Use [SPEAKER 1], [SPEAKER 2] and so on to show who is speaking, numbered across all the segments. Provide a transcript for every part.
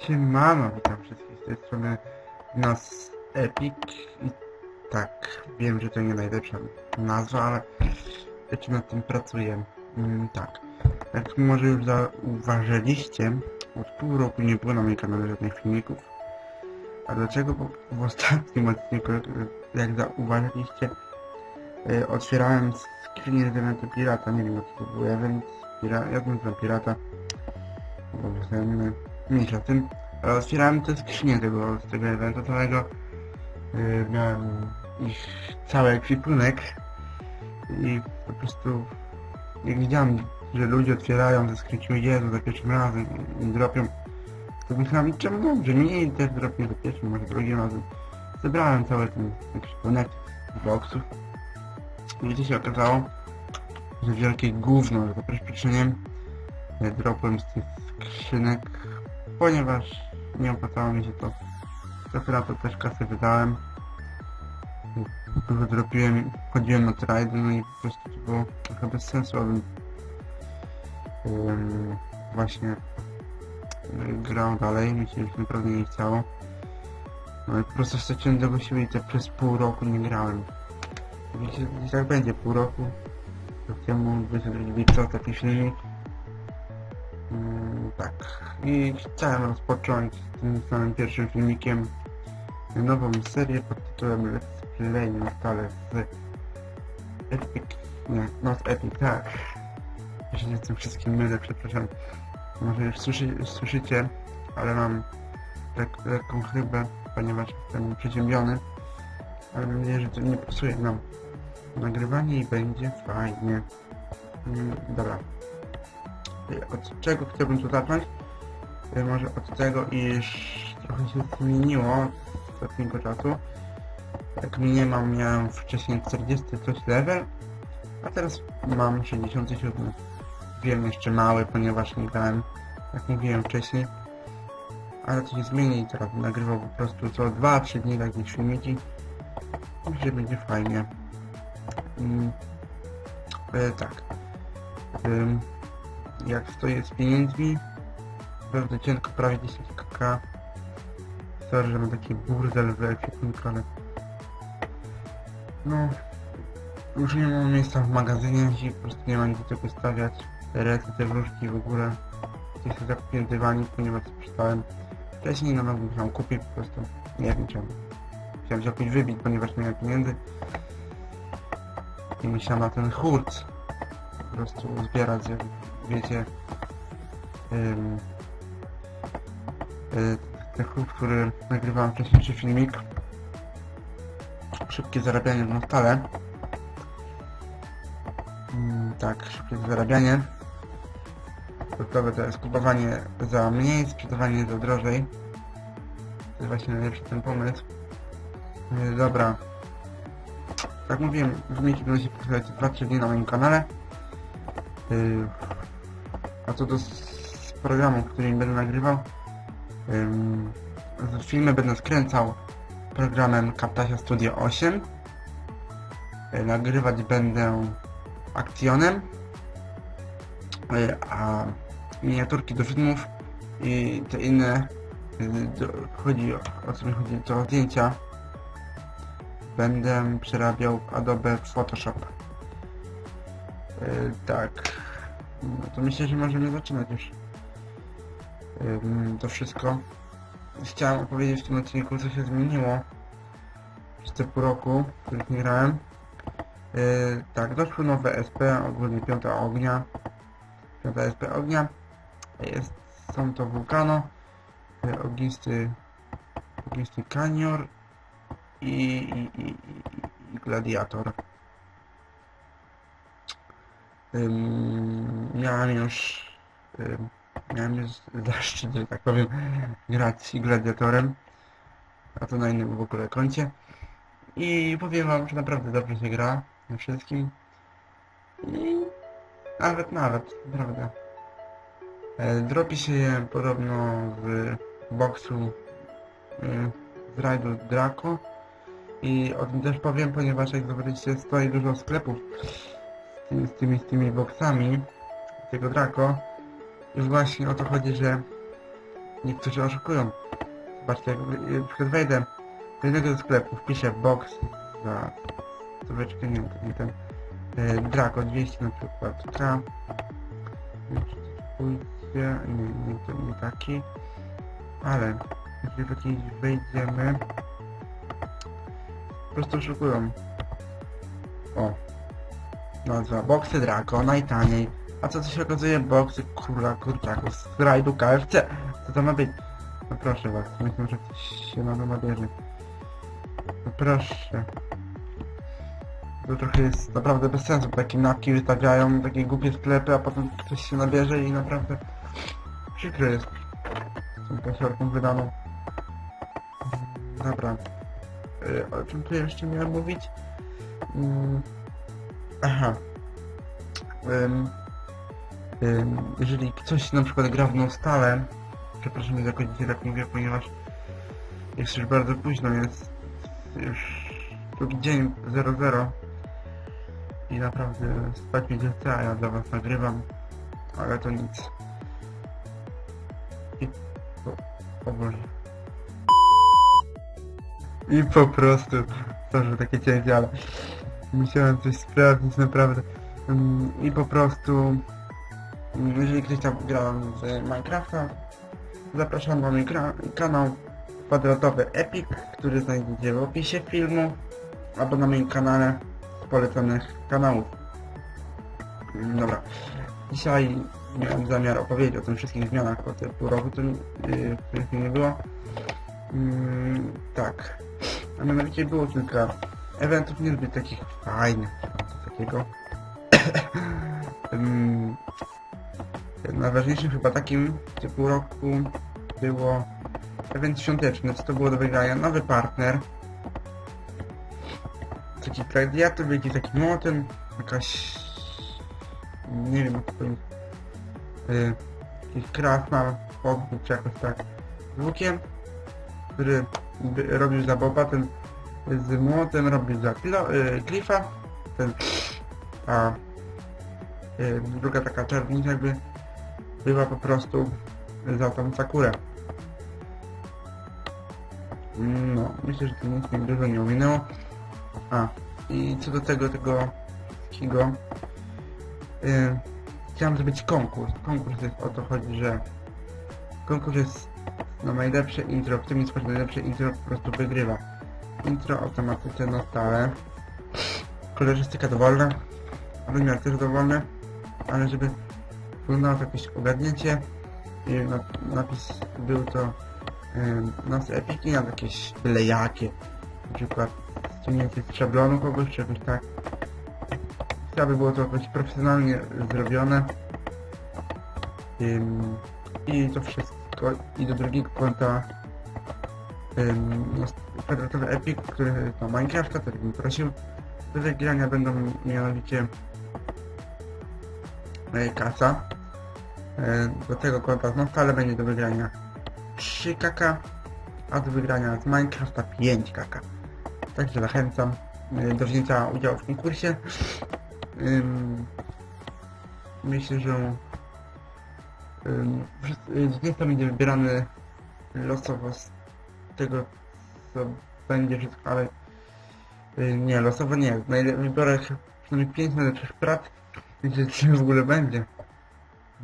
[SPEAKER 1] Siemano, witam wszystkich z tej strony nas Epic i tak, wiem, że to nie najlepsza nazwa, ale jeszcze nad tym pracuję. Mm, tak, jak może już zauważyliście, od pół roku nie było na moim kanale żadnych filmików. A dlaczego? Bo w ostatnim odcinku, jak zauważyliście, y, otwierałem screen z eventu pirata, nie wiem jaki to był event, pirata, ja znam pirata, bo mniejsza tym, ale otwierałem te skrzynie tego, z tego eventu całego, yy, miałem ich cały ekwipunek i po prostu jak widziałem, że ludzie otwierają te skrzynki, Jezu, za pierwszym razem i dropią, to myślałem, czemu dobrze, mi też dropię za pierwszym, może drugim razem. Zebrałem cały ten ekwipunek boksów i gdzie się okazało, że wielkie gówno, za przeproszeniem dropłem z tych skrzynek, ponieważ nie opłacało mi się to. Trochę na to też kasę wydałem. Dużo dropiłem, chodziłem na trajdy, no i po prostu to było trochę bez sensu, abym um, właśnie grał dalej, mi się już naprawdę nie chciało. No i po prostu straciłem tego siebie i przez pół roku nie grałem. I tak będzie pół roku. Rok temu 22 lipca taki filmik. Tak. I chciałem rozpocząć tym samym pierwszym filmikiem nową serię pod tytułem Let's Play na stale z Epic. Nie, no z Epic, tak. Ja się z tym wszystkim mylę, przepraszam. Może już słyszy, słyszycie, ale mam lek, lekką chybę, ponieważ jestem przeziębiony. Ale mam nadzieję, że to nie psuje nam nagrywanie i będzie fajnie. Mm, dobra. Od czego chciałbym tu zacząć? Może od tego, iż trochę się zmieniło z ostatniego czasu. Jak mnie mam, miałem wcześniej 40 coś level, a teraz mam 67. Wiem jeszcze mały, ponieważ nie grałem, jak mówiłem wcześniej. Ale to się zmieni teraz nagrywał po prostu co 2-3 dni takie filmiki. Myślę, będzie fajnie. Mm, e, tak. Ym, jak stoję z pieniędzmi, naprawdę cienko, prawie 10 kk. Sorry, że mam taki burdel w ekwipunku, ale... No... Już nie mam miejsca w magazynie i po prostu nie mam gdzie tego stawiać. Te rety, te wróżki w ogóle. Gdzieś zakupiłem dywanik, ponieważ przeczytałem. Wcześniej na nowym chciałem kupić, po prostu nie wiem czemu. Chciałem się jakoś wybić, ponieważ nie miałem pieniędzy. I musiałem na ten hurt po prostu zbierać, wiecie, który nagrywałem wcześniejszy filmik. Szybkie zarabianie na stale. Mm, tak, szybkie zarabianie. Gotowe to jest kupowanie za mniej, sprzedawanie za drożej. To jest właśnie najlepszy ten pomysł. Yy, dobra. Jak mówiłem, filmiki będą się pojawiać 2-3 dni na moim kanale. Yy, a co do programu, którym będę nagrywał, filmy będę skręcał programem Camtasia Studio 8. Yy, nagrywać będę Actionem, yy, a miniaturki do filmów i te inne, do, chodzi o, co mi chodzi, to zdjęcia będę przerabiał w Adobe Photoshop. Tak. No to myślę, że możemy zaczynać już. Yy, to wszystko. Chciałem opowiedzieć w tym odcinku, co się zmieniło przez te pół roku, w których nie grałem. Yy, tak, doszły nowe SP, ogólnie piąta ognia. Piąta SP ognia. Jest, są to Vulcano, yy, ognisty, ognisty kanior i, i, i, i Gladiator. Ym, miałem już miałem zaszczyt, że tak powiem, grać Gladiatorem, a to na innym w ogóle koncie. I powiem wam, że naprawdę dobrze się gra na wszystkim. I nawet, nawet, naprawdę. E, dropi się je podobno z boksu y, z rajdu Draco. I o tym też powiem, ponieważ jak zobaczycie stoi dużo sklepów z tymi, z tymi, z tymi boksami tego Draco. I właśnie o to chodzi, że niektórzy oszukują. Zobaczcie, jak przykład wejdę do jednego ze sklepów, wpiszę box za stóweczkę, nie wiem, ten, e, Draco 200 na przykład, K, pójdzie, nie, nie, to nie taki, ale jeżeli taki wejdziemy, po prostu oszukują. O, nazwa, boxy Draco, najtaniej, a co to się okazuje, boxy króla kurczaków z rajdu KFC, co to ma być? No proszę was, myślę, że ktoś się na to nabierze. No proszę. To trochę jest naprawdę bez sensu, bo takie napki wystawiają, takie głupie sklepy, a potem ktoś się nabierze i naprawdę przykro jest z tą pasiorką wydaną. Dobra. Y, O czym tu jeszcze miałem mówić? Mm, Aha. Jeżeli ktoś na przykład gra w Nostale, przepraszam, jakoś dzisiaj tak mówię, ponieważ jest już bardzo późno, jest już drugi dzień 00 i naprawdę spać mi chce, a ja dla was nagrywam, ale to nic. I po, o Boże. I po prostu, to takie cięcie, ale musiałem coś sprawdzić naprawdę. I po prostu, jeżeli ktoś tam gra w Minecrafta, zapraszam na mój kanał kwadratowy Epic, który znajdziecie w opisie filmu albo na moim kanale z poleconych kanałów. Mm, Dobra. Dzisiaj miałem zamiar opowiedzieć o tym wszystkich zmianach tym pół roku, którym, yy, nie było. Mm, tak. A mianowicie było kilka eventów niezbyt takich fajnych, takiego. Ym, Najważniejszym chyba takim w roku było event świąteczny, co to było do wygrania nowy partner. Taki gladiator, wiecie, taki młotem, jakaś... nie wiem jak to. Yy, jakiś krasnal, podbój czy jakoś tak. Z który robił za Boba, ten z młotem robił za yy, Cliffa, ten... a yy, druga taka czerwnica jakby była po prostu za tą Sakurę. No, myślę, że to nic mi dużo nie ominęło. A, i co do tego, tego wszystkiego, yy, chciałem zrobić konkurs. Konkurs jest o to chodzi, że konkurs jest na najlepsze intro, kto mi stworzy najlepsze intro, po prostu wygrywa. Intro automatyczne na stałe. Kolorystyka dowolna, wymiar też dowolny, ale żeby wyglądało to jakieś ogarnięcie napis był to nas epiki na jakieś byle jakie. Na przykład ściągnięcie z szablonu kogoś, czy jakoś tak. Chciałby było to jakoś profesjonalnie zrobione. I to wszystko. I do drugiego konta jest kwadratowy epik, który to Minecrafta, tak bym prosił. Do wygrania będą mianowicie e, kasa. E, Do tego konta z stale będzie do wygrania 3 kaka, a do wygrania z Minecrafta 5 kaka. Także zachęcam y, do wzięcia udziału w konkursie. Myślę, że y, zwycięzca będzie wybierany losowo z tego, co będzie wszystko, ale y, nie, losowo nie. Wybiorę przynajmniej 5 najlepszych prac, że w ogóle będzie.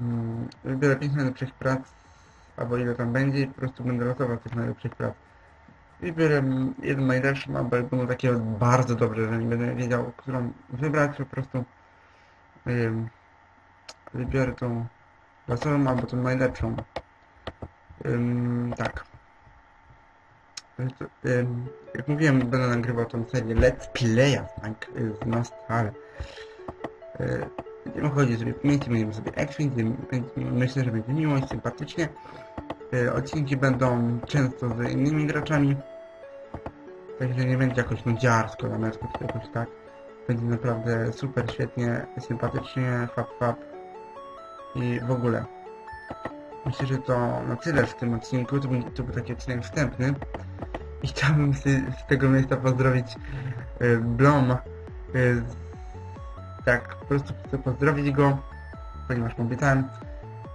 [SPEAKER 1] Ym, Wybiorę 5 najlepszych prac albo ile tam będzie i po prostu będę losował tych najlepszych prac. Wybiorę jeden najlepszy, albo będą takie bardzo dobre, że nie będę wiedział, którą wybrać, po prostu wybiorę tą losową albo tą najlepszą. Ym, tak. Jak mówiłem, będę nagrywał tą serię Let's Playa z, z Nostal. Yy, Chodzić sobie po mieście, będziemy sobie action, będziemy- myślę, że będzie miło i sympatycznie. E, Odcinki będą często z innymi graczami. Także nie będzie jakoś nudziarsko na meczu, czy jakoś tak. Będzie naprawdę super, świetnie, sympatycznie, fap fap i w ogóle. Myślę, że to na tyle w tym odcinku. To, to był taki odcinek wstępny. I chciałbym z, z tego miejsca pozdrowić e, Blom. Z- tak, po prostu chcę pozdrowić go, ponieważ mu obiecałem.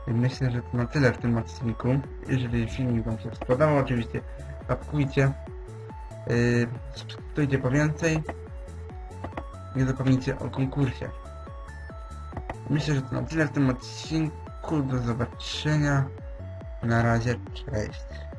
[SPEAKER 1] Myślę, że to na tyle w tym odcinku. Jeżeli filmik Wam się spodobał, oczywiście łapkujcie, yy, po więcej. Nie zapomnijcie o konkursie. Myślę, że to na tyle w tym odcinku. Do zobaczenia. Na razie, cześć.